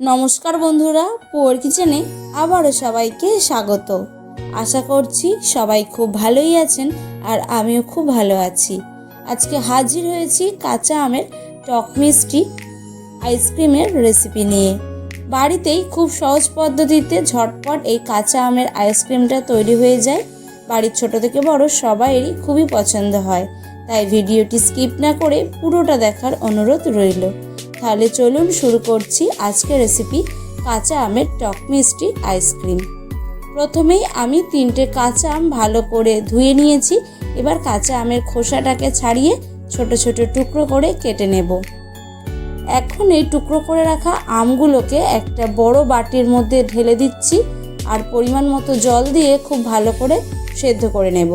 নমস্কার বন্ধুরা পুয়ার কিচেনে আবারও সবাইকে স্বাগত। আশা করছি সবাই খুব ভালোই আছেন আর আমিও খুব ভালো আছি। আজকে হাজির হয়েছি কাঁচা আমের টক মিষ্টি আইসক্রিমের রেসিপি নিয়ে। বাড়িতেই খুব সহজ পদ্ধতিতে ঝটপট এই কাঁচা আমের আইসক্রিমটা তৈরি হয়ে যায়। বাড়ির ছোট থেকে বড় সবাইয়েরই খুবই পছন্দ হয়। তাই ভিডিওটি স্কিপ না করে পুরোটা দেখার অনুরোধ রইল। তাহলে চলুন শুরু করছি আজকের রেসিপি কাঁচা আমের টক মিষ্টি আইসক্রিম প্রথমেই আমি তিনটে কাঁচা আম ভালো করে ধুয়ে নিয়েছি, এবার কাঁচা আমের খোসাটাকে ছাড়িয়ে ছোট ছোট টুকরো করে কেটে নেব। এখন এই টুকরো করে রাখা আমগুলোকে একটা বড় বাটির মধ্যে ঢেলে দিচ্ছি আর পরিমাণ মতো জল দিয়ে খুব ভালো করে সেদ্ধ করে নেব।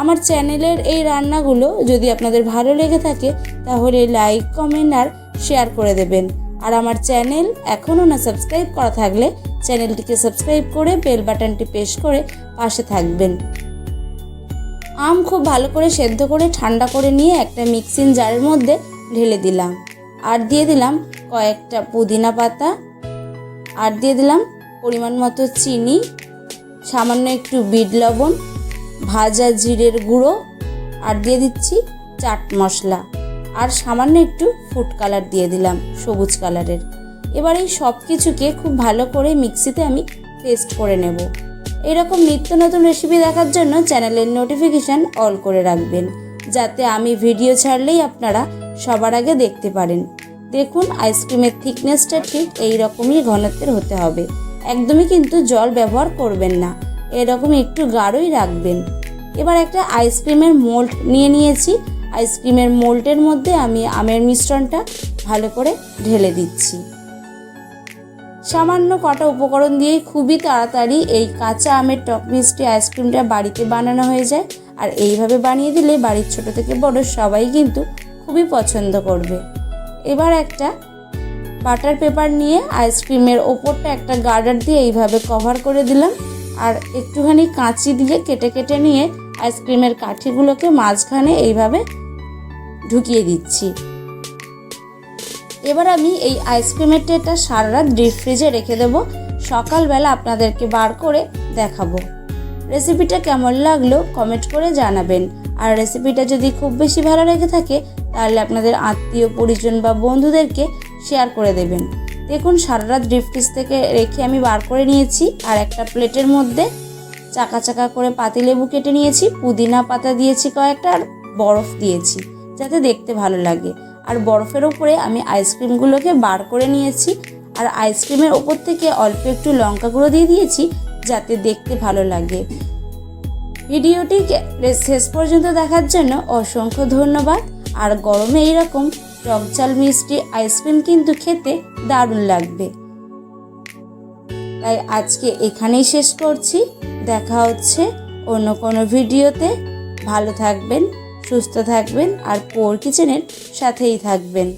আমার চ্যানেলের এই রান্নাগুলো যদি আপনাদের ভালো লেগে থাকে, তাহলে লাইক কমেন্ট আর শেয়ার করে দেবেন। আর আমার চ্যানেল এখনও না সাবস্ক্রাইব করা থাকলে চ্যানেলটিকে সাবস্ক্রাইব করে বেল বাটনটি প্রেস করে পাশে থাকবেন। আম খুব ভালো করে সেদ্ধ করে ঠান্ডা করে নিয়ে একটা মিক্সিং জারের মধ্যে ঢেলে দিলাম। আর দিয়ে দিলাম কয়েকটা পুদিনা পাতা। আর দিয়ে দিলাম পরিমাণ মতো চিনি। সামান্য একটু বিট লবণ, ভাজা জিরের গুঁড়ো। আর দিয়ে দিচ্ছি চাট মশলা। আর সামান্য একটু ফুড কালার দিয়ে দিলাম, সবুজ কালারের এবার এই সব কিছুকে খুব ভালো করে মিক্সিতে আমি পেস্ট করে নেব। এরকম নিত্য নতুন রেসিপি দেখার জন্য চ্যানেলের নোটিফিকেশান অল করে রাখবেন, যাতে আমি ভিডিও ছাড়লেই আপনারা সবার আগে দেখতে পারেন। দেখুন আইসক্রিমের থিকনেসটা ঠিক এই রকমই ঘনত্বের হতে হবে। একদমই কিন্তু জল ব্যবহার করবেন না, এরকম একটু গাঢ়ই রাখবেন। এবার একটা আইসক্রিমের মোল্ড নিয়ে নিয়েছি। আইসক্রিমের মোল্ডের মধ্যে আমি আমের মিশ্রণটা ভালো করে ঢেলে দিচ্ছি। সামান্য কটা উপকরণ দিয়েই খুবই তাড়াতাড়ি এই কাঁচা আমের টক মিষ্টি আইসক্রিমটা বাড়িতে বানানো হয়ে যায়। আর এইভাবে বানিয়ে দিলে বাড়ির ছোট থেকে বড় সবাই কিন্তু খুবই পছন্দ করবে। এবার একটা বাটার পেপার নিয়ে আইসক্রিমের ওপরটা একটা গার্ডার দিয়ে এইভাবে কভার করে দিলাম। আর একটুখানি কাঁচি দিয়ে কেটে কেটে নিয়ে আইসক্রিমের কাঠিগুলোকে মাঝখানে এইভাবে ঢুকিয়ে দিচ্ছি। এবার আমি এই আইসক্রিমের ট্রেটা সারা রাত ডিপ ফ্রিজে রেখে দেব। সকালবেলা আপনাদেরকে বার করে দেখাবো। রেসিপিটা কেমন লাগল কমেন্ট করে জানাবেন। আর রেসিপিটা যদি খুব বেশি ভালো লেগে থাকে, তাহলে আপনাদের আত্মীয়, পরিজন বা বন্ধুদেরকে শেয়ার করে দেবেন। দেখুন, সারা রাত ডিপ ফ্রিজ থেকে রেখে আমি বার করে নিয়েছি। আর একটা প্লেটের মধ্যে চাকা চাকা করে পাতিলেবু কেটে নিয়েছি, পুদিনা পাতা দিয়েছি কয়েকটা আর বরফ দিয়েছি, যাতে দেখতে ভালো লাগে। আর বরফের ওপরে আমি আইসক্রিমগুলোকে বার করে নিয়েছি, আর আইসক্রিমের ওপর থেকে অল্প একটু লঙ্কা গুঁড়ো দিয়ে দিয়েছি, যাতে দেখতে ভালো লাগে। ভিডিওটি শেষ পর্যন্ত দেখার জন্য অসংখ্য ধন্যবাদ। আর গরমে এইরকম টক ঝাল মিষ্টি আইসক্রিম কিন্তু খেতে দারুণ লাগবে। তাই আজকে এখানেই শেষ করছি। দেখা হচ্ছে অন্য কোনো ভিডিওতে। ভালো থাকবেন সুস্থ থাকবেন আর পোর কিচেনের সাথেই থাকবেন।